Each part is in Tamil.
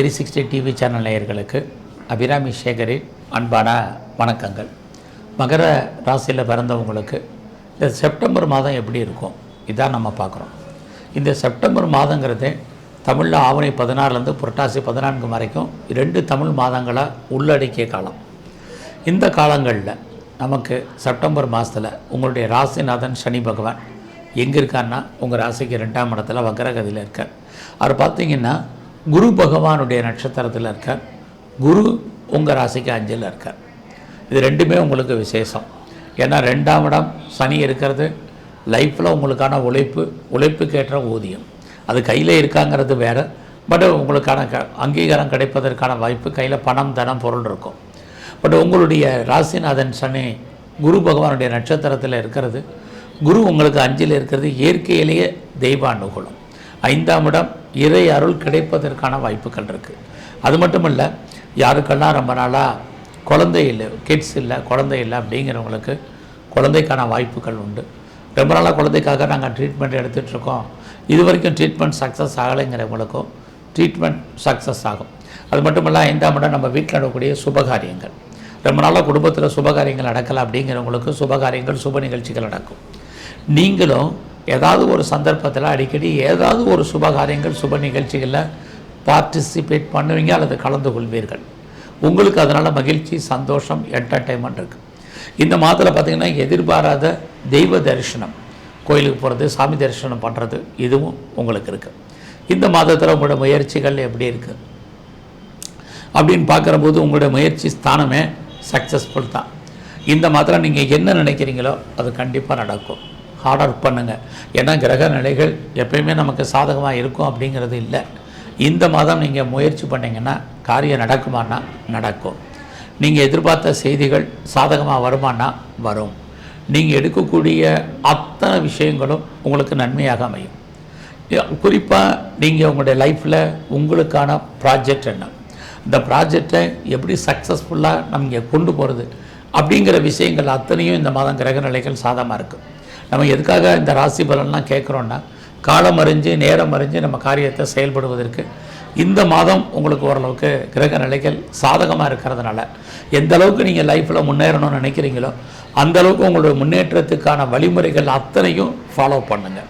த்ரீ சிக்ஸ்டி டிவி சேனல் நேயர்களுக்கு அபிராமி சேகரின் அன்பான வணக்கங்கள். மகர ராசியில் பிறந்தவங்களுக்கு இந்த செப்டம்பர் மாதம் எப்படி இருக்கும்? இதான் நம்ம பார்க்குறோம். இந்த செப்டம்பர் மாதங்கிறது தமிழில் ஆவணி பதினாறுலேருந்து புரட்டாசி பதினான்கு வரைக்கும் ரெண்டு தமிழ் மாதங்களாக உள்ளடக்கிய காலம். இந்த காலங்களில் நமக்கு செப்டம்பர் மாதத்தில் உங்களுடைய ராசிநாதன் சனி பகவான் எங்கே இருக்காருன்னா உங்கள் ராசிக்கு ரெண்டாம் இடத்துல வக்கரகதியில் இருக்கார். அவர் பார்த்தீங்கன்னா குரு பகவானுடைய நட்சத்திரத்தில் இருக்கார். குரு உங்கள் ராசிக்கு அஞ்சில் இருக்கார். இது ரெண்டுமே உங்களுக்கு விசேஷம். ஏன்னா ரெண்டாம் இடம் சனி இருக்கிறது. லைஃப்பில் உங்களுக்கான உழைப்பு உழைப்புக்கேற்ற ஊதியம். அது கையில் இருக்காங்கிறது வேறு. பட் உங்களுக்கான க அங்கீகாரம் கிடைப்பதற்கான வாய்ப்பு கையில் பணம் தனம் பொருள் இருக்கும். பட் உங்களுடைய ராசிநாதன் சனி குரு பகவானுடைய நட்சத்திரத்தில் இருக்கிறது. குரு உங்களுக்கு அஞ்சில் இருக்கிறது. இயற்கையிலேயே தெய்வ அனுகூலம் ஐந்தாம் இடம் இறை அருள் கிடைப்பதற்கான வாய்ப்புகள் இருக்குது அது மட்டும் இல்லை யாருக்கெல்லாம் ரொம்ப நாளாக குழந்தை இல்லை கிட்ஸ் இல்லை குழந்தை இல்லை அப்படிங்கிறவங்களுக்கு குழந்தைக்கான வாய்ப்புகள் உண்டு. ரொம்ப நாளாக குழந்தைக்காக நாங்கள் ட்ரீட்மெண்ட் எடுத்துகிட்டு இருக்கோம். இது வரைக்கும் ட்ரீட்மெண்ட் சக்ஸஸ் ஆகலைங்கிறவங்களுக்கும் ட்ரீட்மெண்ட் சக்ஸஸ் ஆகும். அது மட்டும் இல்லை ஐந்தாம் இடம் நம்ம வீட்டில் நடக்கக்கூடிய சுபகாரியங்கள். ரொம்ப நாளாக குடும்பத்தில் சுபகாரியங்கள் நடக்கலை அப்படிங்கிறவங்களுக்கு சுபகாரியங்கள் சுப நிகழ்ச்சிகள் நடக்கும். நீங்களும் ஏதாவது ஒரு சந்தர்ப்பத்தில் அடிக்கடி ஏதாவது ஒரு சுபகாரியங்கள் சுப நிகழ்ச்சிகளில் பார்ட்டிசிபேட் பண்ணுவீங்க அல்லது கலந்து கொள்வீர்கள். உங்களுக்கு அதனால் மகிழ்ச்சி சந்தோஷம் என்டர்டைன்மெண்ட் இருக்குது இந்த மாதத்தில் பார்த்திங்கன்னா எதிர்பாராத தெய்வ தரிசனம் கோயிலுக்கு போகிறது சாமி தரிசனம் பண்ணுறது இதுவும் உங்களுக்கு இருக்குது இந்த மாதத்தில் உங்களோட முயற்சிகள் எப்படி இருக்குது அப்படின்னு பார்க்குறபோது உங்களுடைய முயற்சி ஸ்தானமே சக்ஸஸ்ஃபுல் தான். இந்த மாதத்தில் நீங்கள் என்ன நினைக்கிறீங்களோ அது கண்டிப்பாக நடக்கும். ஹார்ட் ஒர்க் பண்ணுங்கள் ஏன்னா கிரக நிலைகள் எப்பயுமே நமக்கு சாதகமாக இருக்கும் அப்படிங்கிறது இல்லை. இந்த மாதம் நீங்கள் முயற்சி பண்ணிங்கன்னா காரியம் நடக்குமானா நடக்கும். நீங்கள் எதிர்பார்த்த செய்திகள் சாதகமாக வருமானா வரும். நீங்கள் எடுக்கக்கூடிய அத்தனை விஷயங்களும் உங்களுக்கு நன்மையாக அமையும். குறிப்பாக நீங்கள் உங்களுடைய லைஃப்பில் உங்களுக்கான ப்ராஜெக்ட் என்ன? இந்த ப்ராஜெக்டை எப்படி சக்ஸஸ்ஃபுல்லாக நம்ம கொண்டு போகிறது அப்படிங்கிற விஷயங்கள் அத்தனையும் இந்த மாதம் கிரக நிலைகள் சாதமாக இருக்குது நம்ம எதுக்காக இந்த ராசி பலன்லாம் கேட்குறோன்னா காலம் அறிஞ்சு நேரம் அறிஞ்சு நம்ம காரியத்தை செயல்படுவதற்கு இந்த மாதம் உங்களுக்கு ஓரளவுக்கு கிரக நிலைகள் சாதகமாக இருக்கிறதுனால எந்த அளவுக்கு நீங்கள் லைஃப்பில் முன்னேறணும்னு நினைக்கிறீங்களோ அந்த அளவுக்கு உங்களுடைய முன்னேற்றத்துக்கான வழிமுறைகள் அத்தனையும் ஃபாலோ பண்ணுங்கள்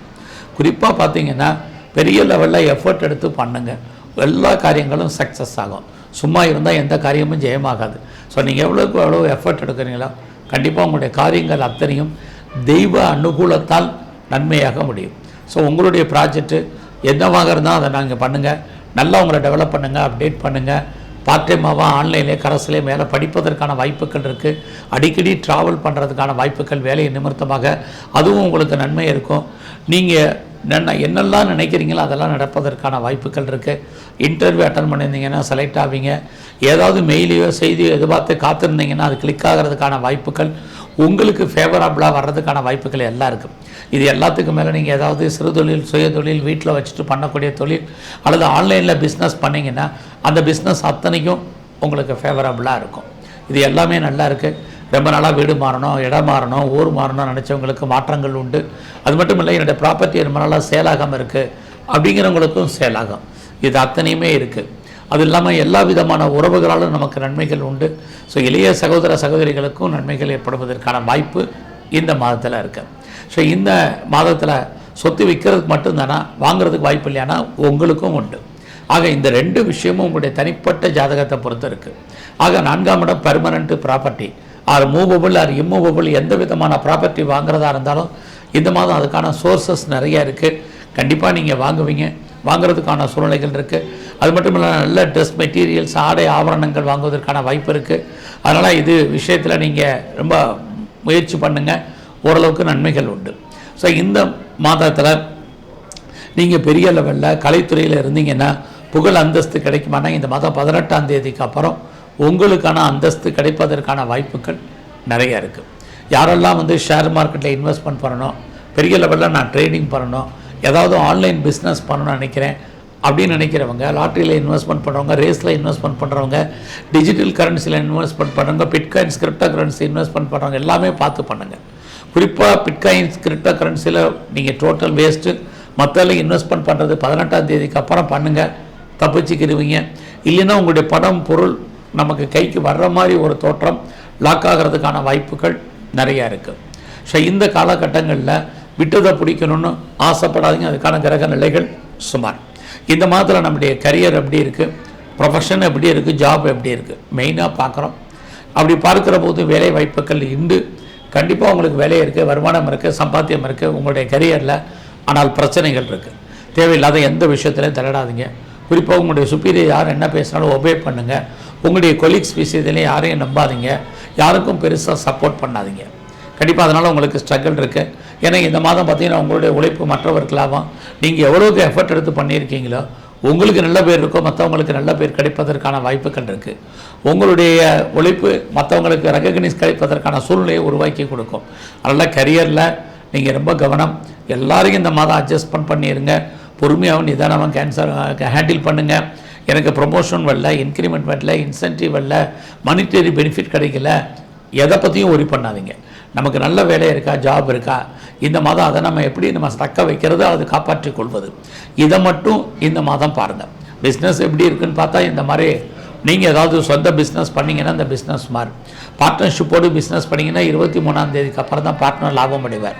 குறிப்பாக பார்த்தீங்கன்னா பெரிய லெவலில் எஃபர்ட் எடுத்து பண்ணுங்கள் எல்லா காரியங்களும் சக்ஸஸ் ஆகும். சும்மா இருந்தால் எந்த காரியமும் ஜெயமாகாது. ஸோ நீங்கள் எவ்வளோக்கு எவ்வளோ எஃபர்ட் எடுக்கிறீங்களோ கண்டிப்பாக உங்களுடைய காரியங்கள் அத்தனையும் தெய்வ அனுகூலத்தால் நன்மையாக முடியும். ஸோ உங்களுடைய ப்ராஜெக்ட்டு என்னவாக இருந்தால் அதை நாங்கள் பண்ணுங்கள் நல்லா உங்களை டெவலப் பண்ணுங்கள் அப்டேட் பண்ணுங்கள் பார்ட் டைமாவாக ஆன்லைன்லேயே கரஸ்லேயே மேலே படிப்பதற்கான வாய்ப்புகள் இருக்குது அடிக்கடி ட்ராவல் பண்ணுறதுக்கான வாய்ப்புகள் வேலையை நிமித்தமாக அதுவும் உங்களுக்கு நன்மை இருக்கும். நீங்கள் என்ன என்னெல்லாம் நினைக்கிறீங்களோ அதெல்லாம் நடப்பதற்கான வாய்ப்புகள் இருக்குது இன்டர்வியூ அட்டன் பண்ணியிருந்தீங்கன்னா செலக்ட் ஆவீங்க. ஏதாவது மெயிலையோ செய்தியோ எதிர்பார்த்து காத்திருந்தீங்கன்னா அது கிளிக் ஆகிறதுக்கான வாய்ப்புகள் உங்களுக்கு ஃபேவரபுளாக வர்றதுக்கான வாய்ப்புகள் எல்லாம் இருக்குது இது எல்லாத்துக்கும் மேலே நீங்கள் ஏதாவது சிறு தொழில் சுய தொழில் வீட்டில் வச்சுட்டு பண்ணக்கூடிய தொழில் அல்லது ஆன்லைனில் பிஸ்னஸ் பண்ணிங்கன்னா அந்த பிஸ்னஸ் அத்தனைக்கும் உங்களுக்கு ஃபேவரபுளாக இருக்கும். இது எல்லாமே நல்லா இருக்குது ரொம்ப நாளாக வீடு மாறணும் இடம் மாறணும் ஊர் மாறணும் நினச்சவங்களுக்கு மாற்றங்கள் உண்டு. அது மட்டும் இல்லை என்னுடைய ப்ராப்பர்ட்டி ரொம்ப நாளாக சேலாகாமல் இருக்குது அப்படிங்கிறவங்களுக்கும் சேலாகும் இது அத்தனையுமே இருக்குது அது இல்லாமல் எல்லா விதமான உறவுகளாலும் நமக்கு நன்மைகள் உண்டு. ஸோ இளைய சகோதர சகோதரிகளுக்கும் நன்மைகள் ஏற்படுவதற்கான வாய்ப்பு இந்த மாதத்தில் இருக்குது ஸோ இந்த மாதத்தில் சொத்து விற்கிறதுக்கு மட்டும்தானா வாங்குறதுக்கு வாய்ப்பு இல்லையானா உங்களுக்கும் உண்டு. ஆக இந்த ரெண்டு விஷயமும் உங்களுடைய தனிப்பட்ட ஜாதகத்தை பொறுத்து இருக்குது ஆக நான்காம் இடம் permanent property or movable or immovable எந்த விதமான ப்ராப்பர்ட்டி வாங்குறதா இருந்தாலும் இந்த மாதம் அதுக்கான சோர்சஸ் நிறைய இருக்குது கண்டிப்பாக நீங்கள் வாங்குவீங்க. வாங்குறதுக்கான சூழ்நிலைகள் இருக்குது அது மட்டும் இல்லாமல் நல்ல ட்ரெஸ் மெட்டீரியல்ஸ் ஆடை ஆபரணங்கள் வாங்குவதற்கான வாய்ப்பு இருக்குது அதனால் இது விஷயத்தில் நீங்கள் ரொம்ப முயற்சி பண்ணுங்கள் ஓரளவுக்கு நன்மைகள் உண்டு. ஸோ இந்த மாதத்தில் நீங்கள் பெரிய லெவலில் கலைத்துறையில் இருந்தீங்கன்னா புகழ் அந்தஸ்து கிடைக்குமானா இந்த மாதம் பதினெட்டாம் தேதிக்கு அப்புறம் உங்களுக்கான அந்தஸ்து கிடைப்பதற்கான வாய்ப்புகள் நிறைய இருக்குது யாரெல்லாம் வந்து ஷேர் மார்க்கெட்டில் இன்வெஸ்ட்மெண்ட் பண்ணணும் பெரிய லெவலில் நான் ட்ரேடிங் பண்ணணும் ஏதாவது ஆன்லைன் பிஸ்னஸ் பண்ணணும்னு நினைக்கிறேன் அப்படின்னு நினைக்கிறவங்க லாட்டரியில் இன்வெஸ்ட்மெண்ட் பண்ணுறவங்க ரேஸில் இன்வெஸ்ட்மெண்ட் பண்ணுறவங்க டிஜிட்டல் கரன்சியில் இன்வெஸ்ட்மெண்ட் பண்ணுறவங்க பிட்காயின்ஸ் கிரிப்டோ கரன்சி இன்வெஸ்ட்மெண்ட் பண்ணுறவங்க எல்லாமே பார்த்து பண்ணுங்கள் குறிப்பாக பிட்காயின்ஸ் கிரிப்டோ கரன்சியில் நீங்கள் டோட்டல் வேஸ்ட்டு மற்றதில் இன்வெஸ்ட்மெண்ட் பண்ணுறது பதினெட்டாம் தேதிக்கு அப்புறம் பண்ணுங்கள் தப்பிச்சுக்கிடுவீங்க. இல்லைன்னா உங்களுடைய பணம் பொருள் நமக்கு கைக்கு வர்ற மாதிரி ஒரு தோற்றம் லாக் ஆகிறதுக்கான வாய்ப்புகள் நிறையா இருக்குது ஸோ இந்த காலகட்டங்களில் விட்டதை பிடிக்கணும்னு ஆசைப்படாதீங்க. அதுக்கான கிரக நிலைகள் சுமார். இந்த மாதத்தில் நம்முடைய கரியர் எப்படி இருக்குது ப்ரொஃபஷன் எப்படி இருக்குது ஜாப் எப்படி இருக்குது மெயினாக பார்க்குறோம். அப்படி பார்க்குற போது வேலை வாய்ப்புகள் உண்டு கண்டிப்பாக உங்களுக்கு வேலை இருக்குது வருமானம் இருக்குது சம்பாத்தியம் இருக்குது உங்களுடைய கரியரில் ஆனால் பிரச்சனைகள் இருக்குது தேவையில்லாத எந்த விஷயத்துலையும் தலையிடாதீங்க குறிப்பாக உங்களுடைய சுப்பீரியர் யார் என்ன பேசினாலும் ஒபே பண்ணுங்கள் உங்களுடைய கொலீக்ஸ் விஷயத்திலையும் யாரையும் நம்பாதீங்க. யாருக்கும் பெருசாக சப்போர்ட் பண்ணாதீங்க. கண்டிப்பாக அதனால் உங்களுக்கு ஸ்ட்ரகிள் இருக்குது ஏன்னா இந்த மாதம் பார்த்தீங்கன்னா உங்களுடைய உழைப்பு மற்றவர்களாகவும் நீங்கள் எவ்வளோக்கு எஃபர்ட் எடுத்து பண்ணியிருக்கீங்களோ உங்களுக்கு நல்ல பேர் இருக்கோ மற்றவங்களுக்கு நல்ல பேர் கிடைப்பதற்கான வாய்ப்புகள் இருக்குது உங்களுடைய உழைப்பு மற்றவங்களுக்கு ரெகக்னைஸ் கிடைப்பதற்கான சூழ்நிலையை உருவாக்கி கொடுக்கும். அதனால் கரியரில் நீங்கள் ரொம்ப கவனம். எல்லாரையும் இந்த மாதம் அட்ஜஸ்ட்மெண்ட் பண்ணிடுங்க பொறுமையாகவும் நிதானமாக கேன்சர் ஹேண்டில் பண்ணுங்கள் எனக்கு ப்ரொமோஷன் வரல இன்க்ரிமெண்ட் வரல இன்சென்டிவ் வரல மனிட்டரி பெனிஃபிட் கிடைக்கல. எதை பற்றியும் ஒரி பண்ணாதீங்க. நமக்கு நல்ல வேலை இருக்கா ஜாப் இருக்கா? இந்த மாதம் அதை நம்ம எப்படி நம்ம தக்க வைக்கிறது அது காப்பாற்றிக் கொள்வது. இதை மட்டும் இந்த மாதம் பாருங்கள் பிஸ்னஸ் எப்படி இருக்குன்னு பார்த்தா இந்த மாதிரி நீங்கள் ஏதாவது சொந்த பிஸ்னஸ் பண்ணிங்கன்னா இந்த பிஸ்னஸ் மாறும் பார்ட்னர்ஷிப்போடு பிஸ்னஸ் பண்ணீங்கன்னா இருபத்தி மூணாம் தேதிக்கு அப்புறம் தான் பார்ட்னர் லாபம் அடைவார்.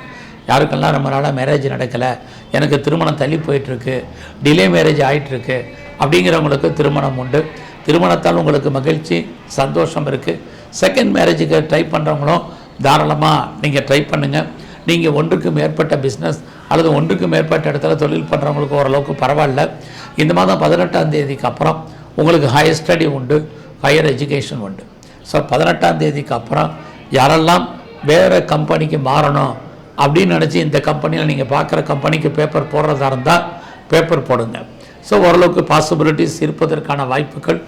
யாருக்கெல்லாம் ரொம்ப நாளாக மேரேஜ் நடக்கலை எனக்கு திருமணம் தள்ளி போயிட்டுருக்கு டிலே மேரேஜ் ஆகிட்டுருக்கு அப்படிங்கிறவங்களுக்கு திருமணம் உண்டு. திருமணத்தால் உங்களுக்கு மகிழ்ச்சி சந்தோஷம் இருக்குது செகண்ட் மேரேஜுக்கு ட்ரை பண்ணுறவங்களும் தாராளமாக நீங்கள் ட்ரை பண்ணுங்கள் நீங்கள் ஒன்றுக்கு மேற்பட்ட பிஸ்னஸ் அல்லது ஒன்றுக்கு மேற்பட்ட இடத்துல தொழில் பண்ணுறவங்களுக்கு ஓரளவுக்கு பரவாயில்ல. இந்த மாதம் பதினெட்டாம் தேதிக்கு அப்புறம் உங்களுக்கு ஹையர் ஸ்டடி உண்டு ஹையர் எஜுகேஷன் உண்டு. ஸோ பதினெட்டாம் தேதிக்கு அப்புறம் யாரெல்லாம் வேறு கம்பெனிக்கு மாறணும் அப்படின்னு நினச்சி இந்த கம்பெனியில் நீங்கள் பார்க்குற கம்பெனிக்கு பேப்பர் போடுறதா இருந்தால் பேப்பர் போடுங்க. ஸோ ஓரளவுக்கு பாசிபிலிட்டிஸ் இருப்பதற்கான வாய்ப்புகள்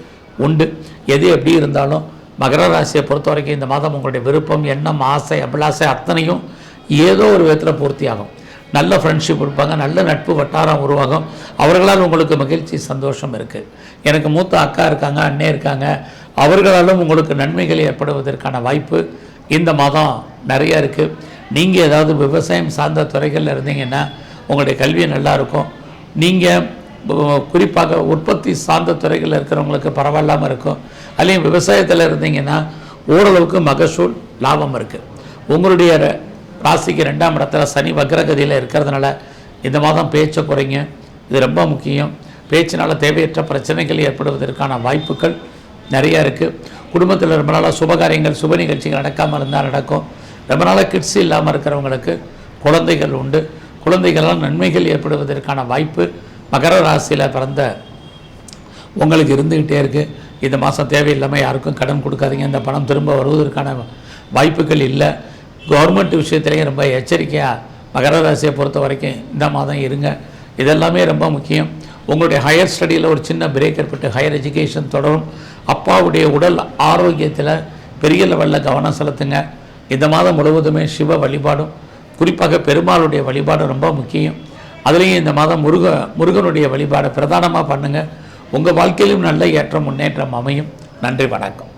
உண்டு. எது எப்படி இருந்தாலும் மகர ராசியை பொறுத்த வரைக்கும் இந்த மாதம் உங்களுடைய விருப்பம் எண்ணம் ஆசை அபிலாசை அத்தனையும் ஏதோ ஒரு விதத்தில் பூர்த்தியாகும். நல்ல ஃப்ரெண்ட்ஷிப் இருப்பாங்க நல்ல நட்பு வட்டாரம் உருவாகும். அவர்களால் உங்களுக்கு மகிழ்ச்சி சந்தோஷம் இருக்குது எனக்கு மூத்த அக்கா இருக்காங்க அண்ணே இருக்காங்க. அவர்களாலும் உங்களுக்கு நன்மைகள் ஏற்படுவதற்கான வாய்ப்பு இந்த மாதம் நிறைய இருக்குது நீங்கள் ஏதாவது விவசாயம் சார்ந்த துறைகளில் இருந்தீங்கன்னா உங்களுடைய கல்வி நல்லா இருக்கும். நீங்கள் குறிப்பாக உற்பத்தி சார்ந்த துறைகளில் இருக்கிறவங்களுக்கு பரவாயில்லாமல் இருக்கும். அதுலேயும் விவசாயத்தில் இருந்தீங்கன்னா ஓரளவுக்கு மகசூல் லாபம் இருக்குது உங்களுடைய ராசிக்கு ரெண்டாம் இடத்துல சனி வக்ரகதியில் இருக்கிறதுனால இந்த மாதம் பேச்சை குறைங்க. இது ரொம்ப முக்கியம். பேச்சினால் தேவையற்ற பிரச்சனைகள் ஏற்படுவதற்கான வாய்ப்புகள் நிறையா இருக்குது குடும்பத்தில் ரொம்ப நாளாக சுபகாரியங்கள் சுப நிகழ்ச்சிகள் நடக்காமல் இருந்தால் நடக்கும். ரொம்ப நாளாக கிட்ஸ் இல்லாமல் இருக்கிறவங்களுக்கு குழந்தைகள் உண்டு. குழந்தைகளால் நன்மைகள் ஏற்படுவதற்கான வாய்ப்பு மகர ராசியில் பிறந்த உங்களுக்கு இருந்துக்கிட்டே இருக்குது இந்த மாதம் தேவையில்லாமல் யாருக்கும் கடன் கொடுக்காதீங்க. இந்த பணம் திரும்ப வருவதற்கான வாய்ப்புகள் இல்லை. கவர்மெண்ட் விஷயத்துலேயும் ரொம்ப எச்சரிக்கையாக மகர ராசியை பொறுத்த வரைக்கும் இந்த மாதம் இருங்க. இதெல்லாமே ரொம்ப முக்கியம். உங்களுடைய ஹையர் ஸ்டடியில் ஒரு சின்ன பிரேக் ஏற்பட்டு ஹையர் எஜுகேஷன் தொடரும். அப்பாவுடைய உடல் ஆரோக்கியத்தில் பெரிய லெவலில் கவனம் செலுத்துங்க. இந்த மாதம் முழுவதுமே சிவ வழிபாடும் குறிப்பாக பெருமாளுடைய வழிபாடு ரொம்ப முக்கியம். அதுலேயும் இந்த மாதம் முருக முருகனுடைய வழிபாடை பிரதானமாக பண்ணுங்கள் உங்கள் வாழ்க்கையிலும் நல்ல ஏற்றம் முன்னேற்றம் அமையும். நன்றி வணக்கம்.